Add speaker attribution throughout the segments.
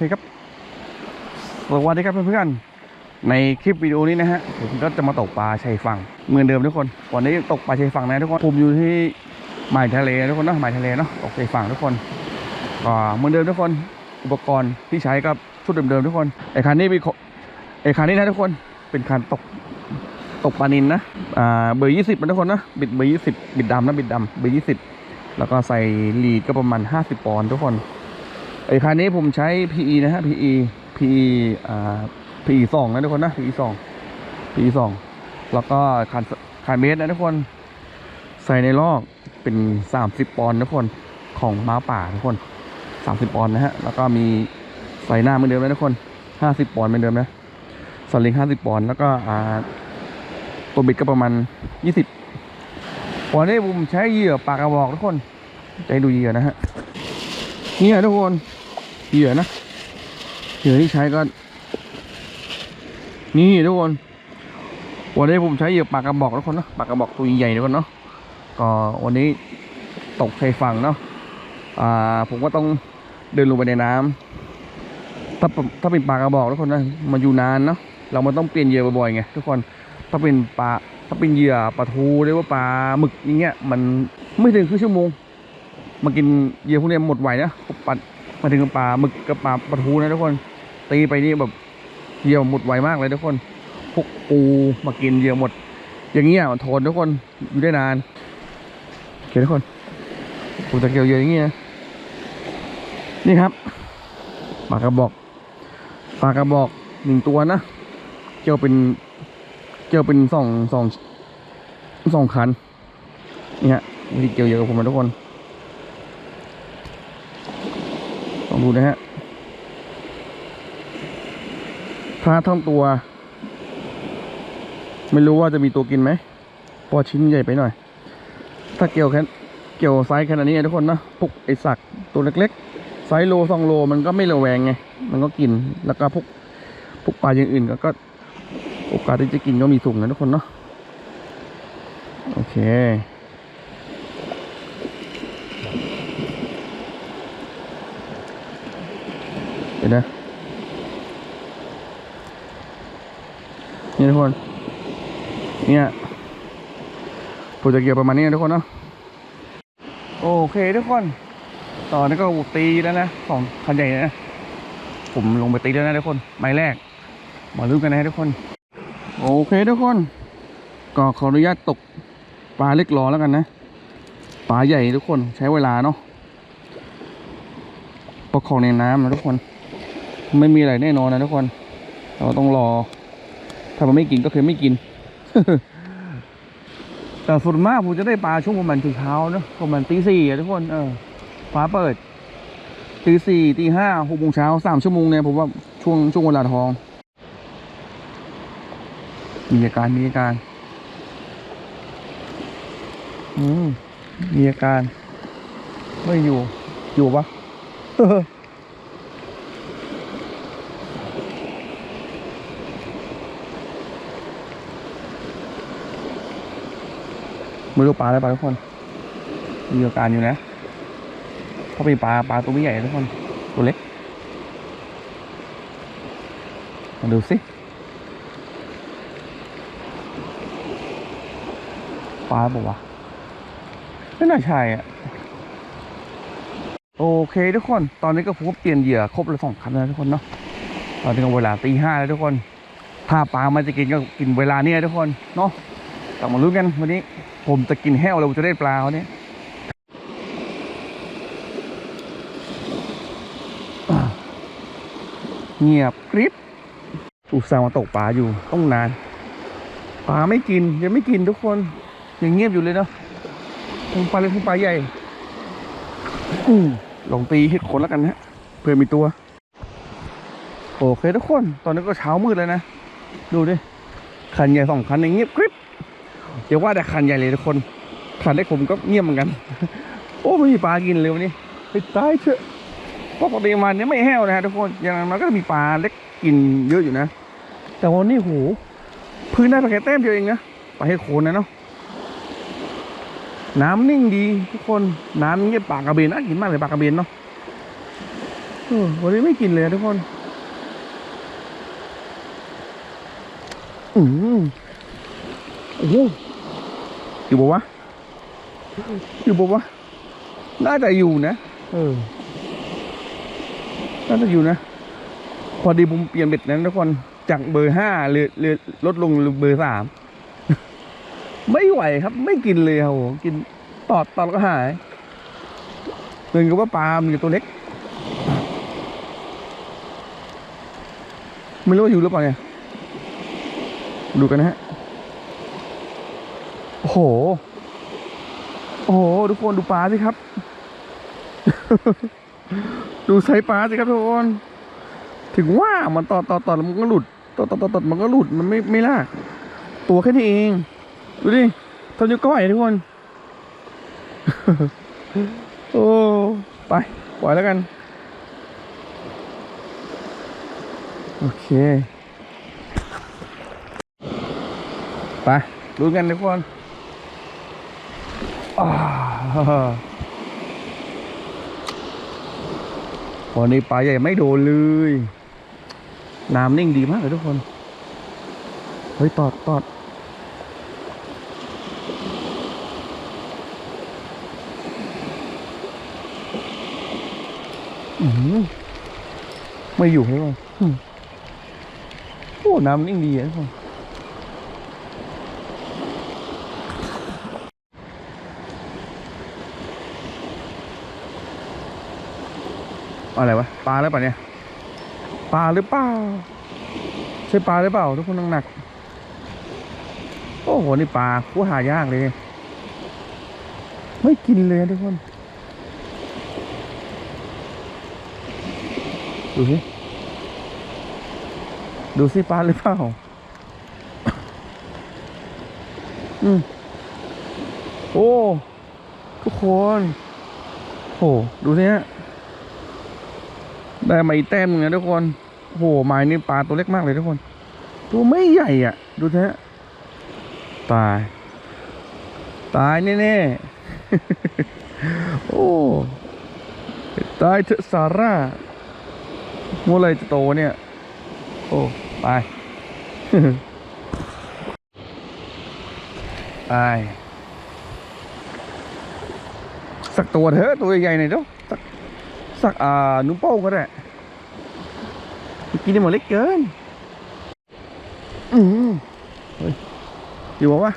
Speaker 1: เคครับสวัสดีครับเพื่อนๆในคลิปวิดีโอนี้นะฮะผมก็จะมาตกปลาชายฝั่งเหมือนเดิมทุกคนวันนี้ตกปลาชายฝั่งนะทุกคนผมอยู่ที่หมายทะเลทุกคนเนาะหมายทะเลเนาะตกชายฝั่งทุกคนก็เหมือนเดิมทุกคนอุปกรณ์ที่ใช้ก็ชุดเดิมๆทุกคนไอ้คันนี้เป็นของไอ้คันนี้นะทุกคนเป็นคันตกตกปลานินนะอ่าเบอร์ยี่สิบนะทุกคนนะบิดเบอร์ยี่สิบบิดดำนะบิดดำเบอร์ยี่สิบแล้วก็ใส่ลีดก็ประมาณห้าสิบปอนด์ทุกคน ไอ้คันนี้ผมใช้ PE นะฮะ PE PE อ่า PE สองนะทุกคนนะ PE สอง PE สองแล้วก็คันคันเมตรนะทุกคน ใส่ในลอกเป็นสามสิบปอนด์ทุกคนของม้าป่าทุกคนสามสิบปอนด์นะฮะ แล้วก็มีใส่หน้าเหมือนเดิมนะทุกคนห้าสิบปอนด์เหมือนเดิมนะสลิงห้าสิบปอนด์แล้วก็อ่าตัวบิดก็ประมาณยี่สิบวันนี้ผมใช้เหยื่อปากกระบอกทุกคนใจดูเหยื่อนะฮะเนี่ยทุกคน เหยื่อนะเหยื่อที่ใช้ก็ นี่ทุกคนวันนี้ผมใช้เหยื่อปากกระบอกทุกคนเนาะปากกระบอกตัวใหญ่ทุกคนเนาะก็วันนี้ตกชายฝั่งเนาะอ่าผมก็ต้องเดินลงไปในน้ำถ้าถ้าเป็นปลากระบอกทุกคนนะมันอยู่นานเนาะเรามันต้องเปลี่ยนเหยื่อบ่อยๆไงทุกคนถ้าเป็นปลาถ้าเป็นเหยื่อปลาทูหรือว่าปลาหมึกอย่างเงี้ยมันไม่ถึงครึ่งชั่วโมงมากินเหยื่อพวกนี้หมดไหวนะปัด มาถึงปลาหมึกกับปลาปลาทูนะทุกคน ตีไปนี่แบบเหยื่อหมดไวมากเลยทุกคนพวกปูมากินเหยื่อหมด อย่างเงี้ยมันทนทุกคนอยู่ได้นานโอเคทุกคนผมจะเกี่ยวเยื่อย่างเงี้ยนี่ครับปลากระบอกปลากระบอกหนึ่งตัวนะเกี่ยวเป็นเกี่ยวเป็นสองสองสองคันเนี่ยวิธีเกี่ยวเยื่อกับผมนะทุกคน ลอง ดูนะฮะพระทั้งตัว ไม่รู้ว่าจะมีตัวกินไหมพอชิ้นใหญ่ไปหน่อย ถ้าเกี่ยวแค่เกี่ยวไซส์ขนาดนี้ทุกคนนะพวกไอสักตัวเล็กๆไซส์โลสองโลมันก็ไม่ระแวงไง มันก็กินแล้วก็พวกพวกปลาอย่างอื่นก็ก็โอกาสที่จะกินก็มีสูงนะทุกคนเนาะโอเค เดี๋ยว นะ นี่ทุกคน เนี่ยผมจะเกี่ยวประมาณนี้นะทุกคนเนาะ โอเคทุกคน ตอนนี้ก็ตีแล้วนะสองคันใหญ่นะ ผมลงไปตีแล้วนะทุกคน ไม้แรก มาลุ้นกันนะทุกคน โอเคทุกคน ก็ขออนุญาตตกปลาเล็กรอแล้วกันนะ ปลาใหญ่ทุกคนใช้เวลาเนาะประคองในน้ำนะทุกคน ไม่มีอะไรแน่นอนนะทุกคน เราต้องรอ ถ้ามันไม่กินก็คือไม่กิน แต่ส่วนมากผมจะได้ปลาช่วงประมาณถึงเช้าเนอะประมาณตีสี่อะทุกคน เออฟ้าเปิดตีสี่ตีห้าหกโมงเช้าสามชั่วโมงเนี่ยผมว่าช่วงช่วงเวลาทอง มีอาการมีอาการ อืมมีอาการ ไม่อยู่อยู่ปะ ไม่รู้ปลาอะไรปลาทุกคนมีอาการอยู่นะเพราะเป็นปลาปลาตัวไม่ใหญ่ทุกคนตัวเล็กมาดูสิปลาบอกว่าไม่น่าใช่อะโอเคทุกคน ตอนนี้ก็ผมก็เปลี่ยนเหยื่อครบแล้วสองคันแล้วทุกคนเนาะ ตอนนี้ก็เวลาตีห้าแล้วทุกคน ถ้าปลามันจะกินก็กินเวลาเนี้ยทุกคนเนาะ กลับมาลุ้นกันวันนี้ ผมจะกินแห้วเลยผมจะได้ปลาวันนี้อ่าเงียบกริบอุตส่าห์มาตกปลาอยู่ต้องนานปลาไม่กินยังไม่กินทุกคนยังเงียบอยู่เลยเนาะทั้งปลาเล็กทั้งปลาใหญ่อลองตีเห็ดขนแล้วกันนะเพื่อมีตัว โอเคทุกคน ตอนนี้ก็เช้ามืดแล้วนะ ดูดิ คันใหญ่สองคันย่างเงียบกริบ เดี๋ยวว่าแต่คันใหญ่เลยทุกคนคันเล็กผมก็เงียบเหมือนกัน โอ้ไม่มีปลากินเลยวันนี้ไปตายเถอะเพราะปกติมันเนี้ยไม่แห้วนะฮะทุกคนอย่างนั้นมันก็มีปลาเล็กกินเยอะอยู่นะ แต่วันนี้โหพื้นได้ปลาแค่แต้มเดียวเองนะปลาเห็ดโคนนะเนาะน้ำนิ่งดีทุกคนน้ำเงียบปากกระเบนน่ากินมากเลยปากกระเบนเนาะวันนี้ไม่กินเลยทุกคน อืม โอ้โหอยู่บอกว่าวะอยู่บอกว่าวะน่าจะอยู่นะเออน่าจะอยู่นะ พอดีผมเปลี่ยนเบ็ดนั้นทุกคนจากเบอร์ห้าเรือเรือลดลงเบอร์สามไม่ไหวครับ ไม่กินเลยครับผมกินตอดตอดแล้วก็หายเหมือนกับว่าปลามันอยู่ตัวเล็ก ไม่รู้ว่าอยู่หรือเปล่าเนี่ย ดูกันนะฮะ โอ้โห โอ้โห ทุกคนดูปลาสิครับ ดูไซปลาสิครับทุกคน ถึงว่ามันตอดตอดตอดแล้วมันก็หลุดตอดตอดตอดตอมันก็หลุด มันไม่ไม่ลาก ตัวแค่นี้เอง ดูดิทำนิ้วก้อยทุกคน โอ้ ไป ปล่อยแล้วกัน โอเค ไปดูกันทุกคน วันนี้ปลาใหญ่ไม่โดนเลย น้ำนิ่งดีมากเลยทุกคน เฮ้ย ตอดตอดไม่อยู่ใช่ไหมอืมโอ้ น้ำนิ่งดีอะทุกคน อะไรวะปลาหรือเปล่าเนี่ยปลาหรือเปล่าใช่ปลาหรือเปล่าทุกคนหนักโอ้โหนี่ปลาคูหายากเลยไม่กินเลยทุกคนดูสิดูสิปลาหรือเปล่าอืมโอ้ ทุกคนโหดูสิฮะ ได้มาอีกแต้มนึงนะทุกคนโอ้โหไม้นี่ปลาตัวเล็กมากเลยทุกคน ตัวไม่ใหญ่อะ ดูเถอะตาย ตายแน่ๆโอ้ตายเถอะซาร่าเมื่อไรจะโตเนี่ย โอ้ไปไปสักตัวเถอะตัวใหญ่ๆหน่อยเด้อสักสักอ่า นุ่มโป้งก็ได้ กินได้หมดเล็กเกิน อืมเฮ้ยอยู่บอกว่า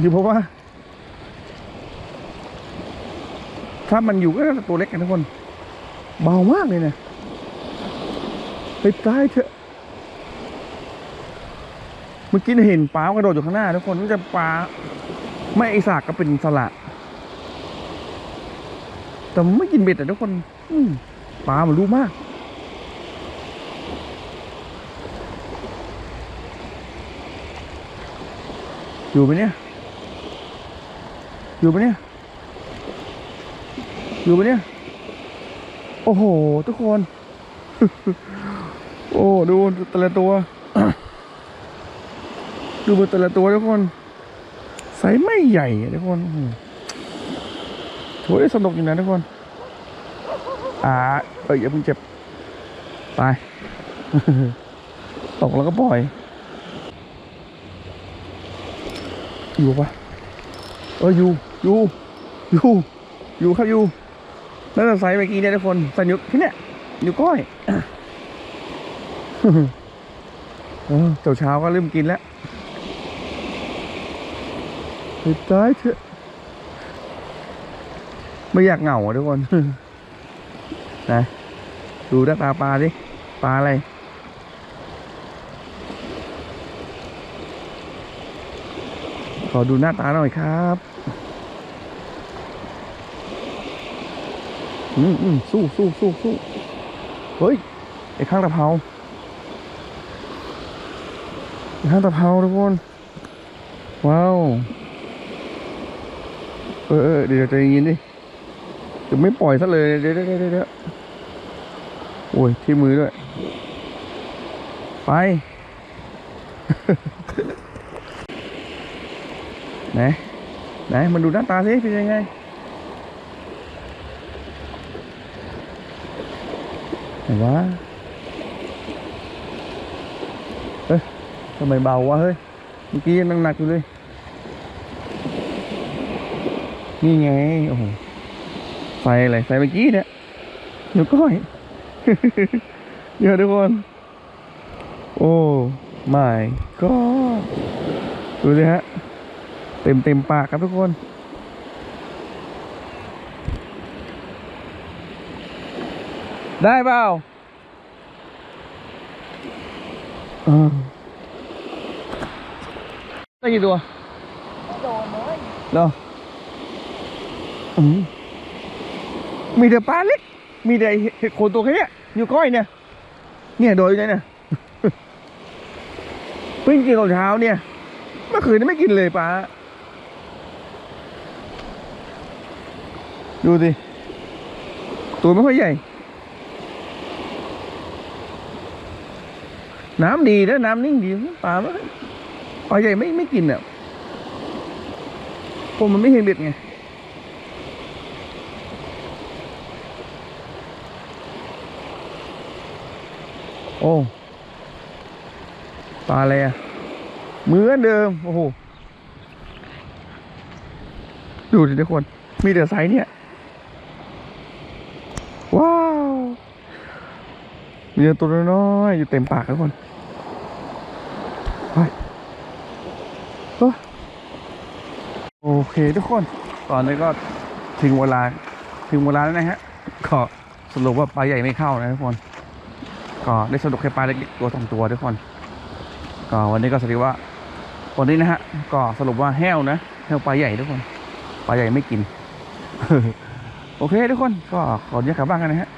Speaker 1: อยู่เพราะว่า ถ้ามันอยู่ก็น่าจะตัวเล็กกันทุกคน เบามากเลยเนะไปตายเถอะ เมื่อกี้เห็นปลากระโดดอยู่ข้างหน้าทุกคนมันจะปลาไม่ไอสากก็เป็นสละ แต่มันไม่กินเบ็ดแต่ทุกคนอืมปลามันรู้มาก อยู่ไหมเนี่ย อยู่ไหมเนี่ย อยู่ไหมเนี่ย โอ้โห ทุกคน โอ้ ดูแต่ละตัว ดูแต่ละตัวทุกคนไซส์ไม่ใหญ่ทุกคนอืมถือว่าสนุกอยู่นะทุกคน อ่า เอ้ยอย่าเพิ่งเจ็บ ไป ตกแล้วก็ปล่อย อยู่ปะเอออยู่อยู่อยู่อยู่ครับอยู่นั่นนะไซส์เมื่อกี้เนี่ยทุกคนใส่นิ้วที่เนี่ยนิ้วก้อยเออเจ้าเช้าก็เริ่มกินแล้วไปตายเถอะไม่อยากเหงาอะทุกคน นะ ดูหน้าตาปลาดิ ปลาอะไร อดูหน้าตาหน่อยครับอืมอืมสู้สู้สู้สู้เฮ้ยไอ้ข้างตะเภาไอ้ข้างตะเภาทุกคนว้าวเออเออเดี๋ยวใจเย็นดิจะไม่ปล่อยซะเลยเดี๋ยวเดี๋ยวเดี๋ยวเดี๋ยวโอ้ยที่มือด้วย ไป ไหนไหนมันดูหน้าตาสิเป็นยังไงเห็นวะเฮ้ยทำไมเบาวะเฮ้ยเมื่อกี้ยังหนักอยู่เลย นี่ไงโอ้โหไฟอะไรไฟเมื่อกี้เนี่ยเดี๋ยวก้อยเดี๋ยวทุกคน โอ้ my god ดูสิฮะ เต็มเต็มปากครับทุกคน ได้เปล่าเออได้กี่ตัว
Speaker 2: โดนเลย
Speaker 1: เหรออืมมีแต่ปลาเล็ก มีแต่เห็ดโคนตัวแค่เนี้ยอยู่ก้อยเนี่ย เนี่ยโดยเนี่ยเนี่ยเพิ่งกินตอนเช้าเนี่ย เมื่อคืนนี่ไม่กินเลยปลา ดูสิ ตัวไม่ค่อยใหญ่ น้ำดีนะน้ำนิ่งดีปลาไม่ปลาใหญ่ไม่ไม่กินอะผมมันไม่เห็นเบ็ดไงโอ้ปลาอะไรอะเหมือนเดิม โอ้โห ดูสิทุกคน มีแต่ไซส์เนี่ย ว้าว มีแต่ตัวน้อยอยู่เต็มปากทุกคนไปโอ้โอเคทุกคน ตอนนี้ก็ถึงเวลาถึงเวลาแล้วนะฮะก็สรุปว่าปลาใหญ่ไม่เข้านะทุกคน ก็ได้สนุกแค่ปลาเล็กๆตัวสองตัวทุกคน ก็วันนี้ก็สรุปว่าวันนี้นะฮะ ก็สรุปว่าแห้วนะแห้วปลาใหญ่ทุกคน ปลาใหญ่ไม่กิน โอเคทุกคน ก็ขออนุญาตกลับบ้านกันนะฮะ